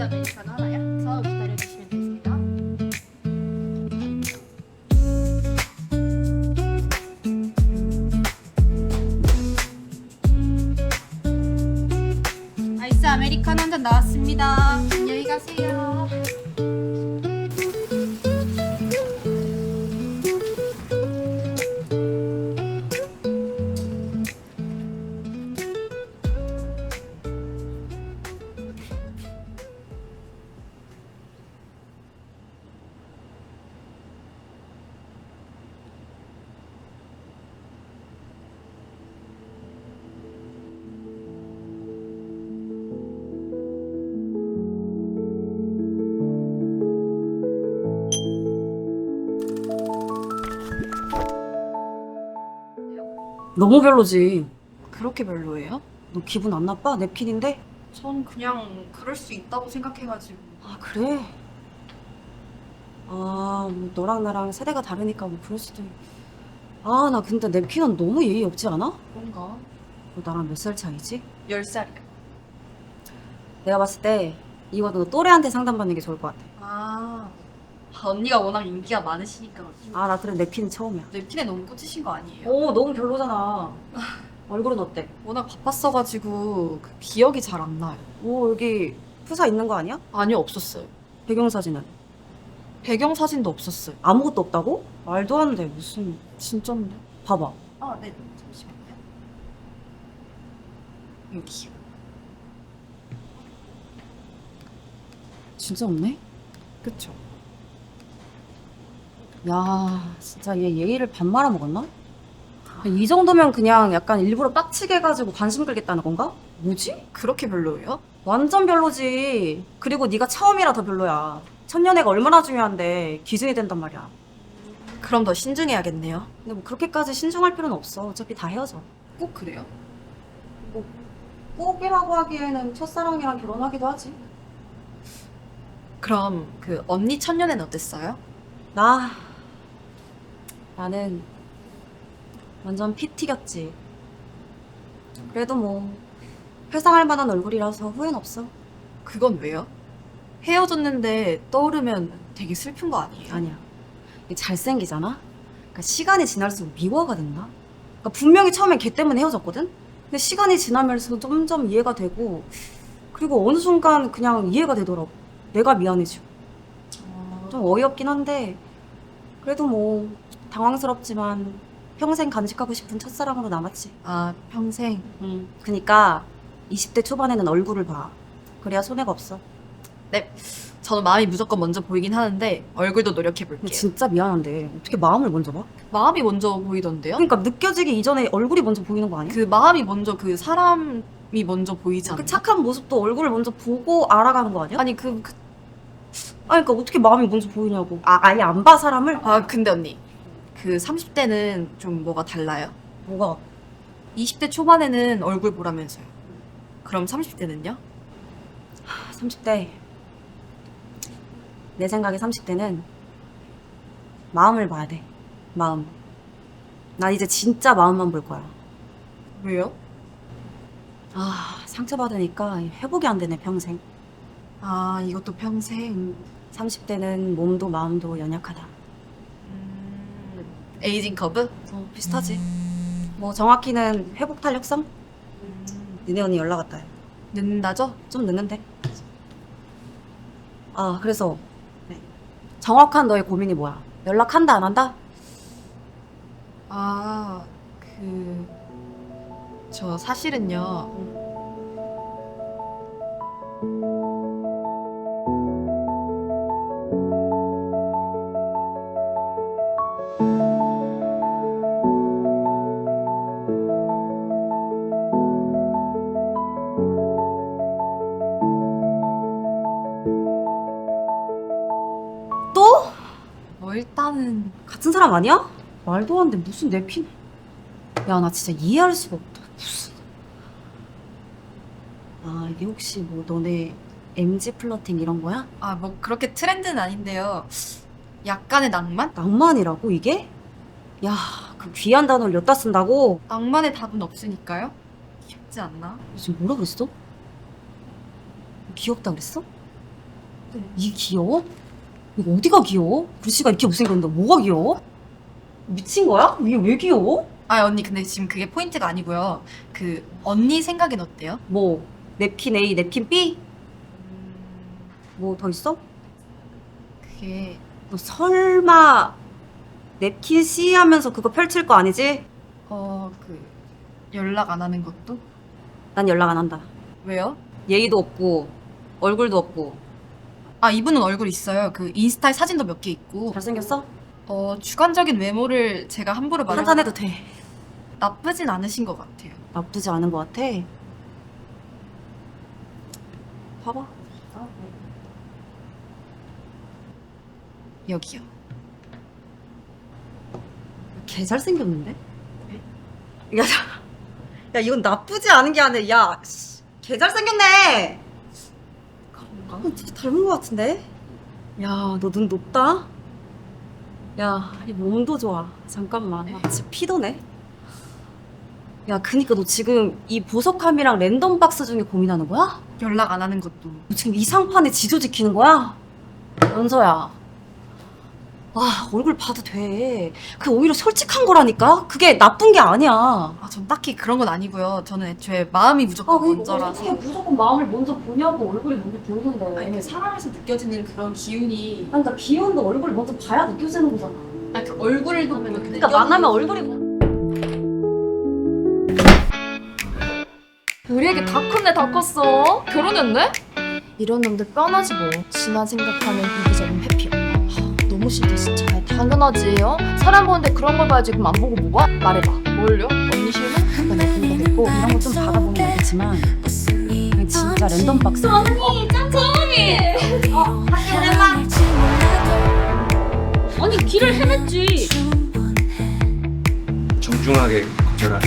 아이스 아메리카노 하나요? 저 기다려주시면 되겠습니다. 아이스 아메리카노 한 잔 나왔습니다. 안녕히 가세요. 너무 별로지. 그렇게 별로예요? 너 기분 안 나빠? 냅킨인데? 전 그냥 그럴 수 있다고 생각해가지고 아 그래? 아, 뭐 너랑 나랑 세대가 다르니까 뭐 그럴 수도. 있... 아, 나 근데 냅킨은 너무 예의 없지 않아? 뭔가 너 나랑 몇 살 차이지? 10살이요 내가 봤을 때 이거 너 또래한테 상담받는 게 좋을 것 같아. 아 언니가 워낙 인기가 많으시니까 아, 나 그래 냅킨은 처음이야. 냅킨에 너무 꽂히신 거 아니에요? 오, 너무 별로잖아. 얼굴은 어때? 워낙 바빴어가지고 그 기억이 잘 안 나요 오, 여기 프사 있는 거 아니야? 아니요 없었어요 배경사진은? 배경 사진도 없었어요 아무것도 없다고? 말도 안 돼. 무슨. 진짜인데? 봐봐. 아 네 잠시만요 여기요 진짜 없네? 그쵸 야, 진짜 얘 예의를 반 말아먹었나? 이 정도면 그냥 약간 일부러 빡치게 해가지고 관심 끌겠다는 건가? 뭐지? 그렇게 별로예요? 완전 별로지. 그리고 네가 처음이라 더 별로야. 첫년애가 얼마나 중요한데 기준이 된단 말이야. 그럼 더 신중해야겠네요 근데 뭐 그렇게까지 신중할 필요는 없어. 어차피 다 헤어져. 꼭 그래요? 꼭이라고 하기에는 첫사랑이랑 결혼하기도 하지. 그럼 그 언니 천년에는 어땠어요? 나 나는 완전 피 튀겼지. 그래도 뭐 회상할 만한 얼굴이라서 후회는 없어. 그건 왜요? 헤어졌는데 떠오르면 되게 슬픈 거 아니에요? 아니야. 이게 잘생기잖아? 그러니까 시간이 지날수록 미워가 된다? 그러니까 분명히 처음엔 걔 때문에 헤어졌거든? 근데 시간이 지나면서 점점 이해가 되고, 그리고 어느 순간 그냥 이해가 되더라고. 내가 미안해지고. 좀 어이없긴 한데, 그래도 뭐, 당황스럽지만, 평생 간직하고 싶은 첫사랑으로 남았지. 아 평생 응. 그니까, 20대 초반에는 얼굴을 봐. 그래야 손해가 없어. 저는 마음이 무조건 먼저 보이긴 하는데 얼굴도 노력해 근데 볼게요. 진짜 미안한데, 어떻게 마음을 먼저 봐? 마음이 먼저 보이던데요? 그러니까 느껴지기 이전에 얼굴이 먼저 보이는 거 아니야? 그 마음이 먼저 그 사람이 먼저 보이지 않나? 그 착한 모습도 얼굴을 먼저 보고 알아가는 거 아니야? 아니 그, 그- 아니 그러니까 어떻게 마음이 먼저 보이냐고. 아 아예 안 봐 사람을? 아 근데 언니 그 30대는 좀 뭐가 달라요? 뭐가? 20대 초반에는 얼굴 보라면서요. 그럼 30대는요? 30대. 내 생각에 30대는 마음을 봐야 돼. 마음. 난 이제 진짜 마음만 볼 거야. 왜요? 아 상처받으니까 회복이 안 되네 평생. 아 이것도 평생 30대는 몸도 마음도 연약하다. 음, 에이징 커브? 어 비슷하지. 뭐 정확히는 회복 탄력성? 니네 언니 연락 왔다. 늦는다죠? 좀 늦는데. 아, 그래서 네. 정확한 너의 고민이 뭐야? 연락한다 안 한다? 아, 그, 저 사실은요. 뭐 일단은 같은 사람 아니야? 말도 안 돼. 무슨 내 핀? 야, 나 진짜 이해할 수가 없다. 무슨? 아, 이게 혹시 뭐 너네 MG 플러팅 이런 거야? 아 뭐 그렇게 트렌드는 아닌데요. 약간의 낭만? 낭만이라고 이게? 야, 그 귀한 단어를 엿다 쓴다고? 낭만의 답은 없으니까요. 귀엽지 않나? 지금 뭐라 그랬어? 귀엽다 그랬어? 이게 귀여워? 이거 어디가 귀여워? 글씨가 이렇게 못생겼는데 뭐가 귀여워? 미친 거야? 이게 왜 귀여워? 아 언니 근데 지금 그게 포인트가 아니고요. 그 언니 생각엔 어때요? 뭐 냅킨 A, 냅킨 B? 뭐 더 있어? 그게 너 설마 냅킨 C 하면서 그거 펼칠 거 아니지? 어 그 연락 안 하는 것도 난 연락 안 한다. 왜요? 예의도 없고 얼굴도 없고 아 이분은 얼굴 있어요. 그 인스타에 사진도 몇 개 있고 잘생겼어? 어 주관적인 외모를 제가 함부로 말 한잔해도 돼. 나쁘진 않으신 것 같아요. 나쁘지 않은 것 같아. 봐봐. 여기요. 개 잘생겼는데? 야, 야 이건 나쁘지 않은 게 아니라 야, 씨, 개 잘생겼네. 어, 진짜 닮은 것 같은데? 야, 너 눈 높다. 야, 이 몸도 좋아. 잠깐만, 아, 진짜 피도네. 야, 그니까 너 지금 이 보석함이랑 랜덤 박스 중에 고민하는 거야? 연락 안 하는 것도 너 지금 이 상판에 지조 지키는 거야? 연서야. 아, 얼굴 봐도 돼. 그게 오히려 솔직한 거라니까? 그게 나쁜 게 아니야. 아 전 딱히 그런 건 아니고요. 저는 애초에 마음이 무조건 먼저라서 무조건 마음을 먼저 보냐고 얼굴이 먼저 보이는데. 아니 그 사람에서 느껴지는 그런 기운이 그러니까 기운도 얼굴 먼저 봐야 느껴지는 거잖아. 아그 얼굴을 보면 그러니까 만나면 얼굴이 우리에게 다 컸네 다 컸어 결혼했네? 이런 놈들 뻔하지 뭐 지나 생각하면 이기적인 회피야 무 싫다 진짜 아이, 당연하지 어? 사람 보는데 그런 걸 봐야지 그럼 안 보고 뭐가? 말해봐 뭘요? 언니? 그러니까 내가 보니까 됐고 이런 거 좀 받아보면 알겠지만 그냥 진짜 랜덤 박스. 언니 짱짱이. 어, 하기 오랜만. 아니 길을 헤맸지 정중하게 거절할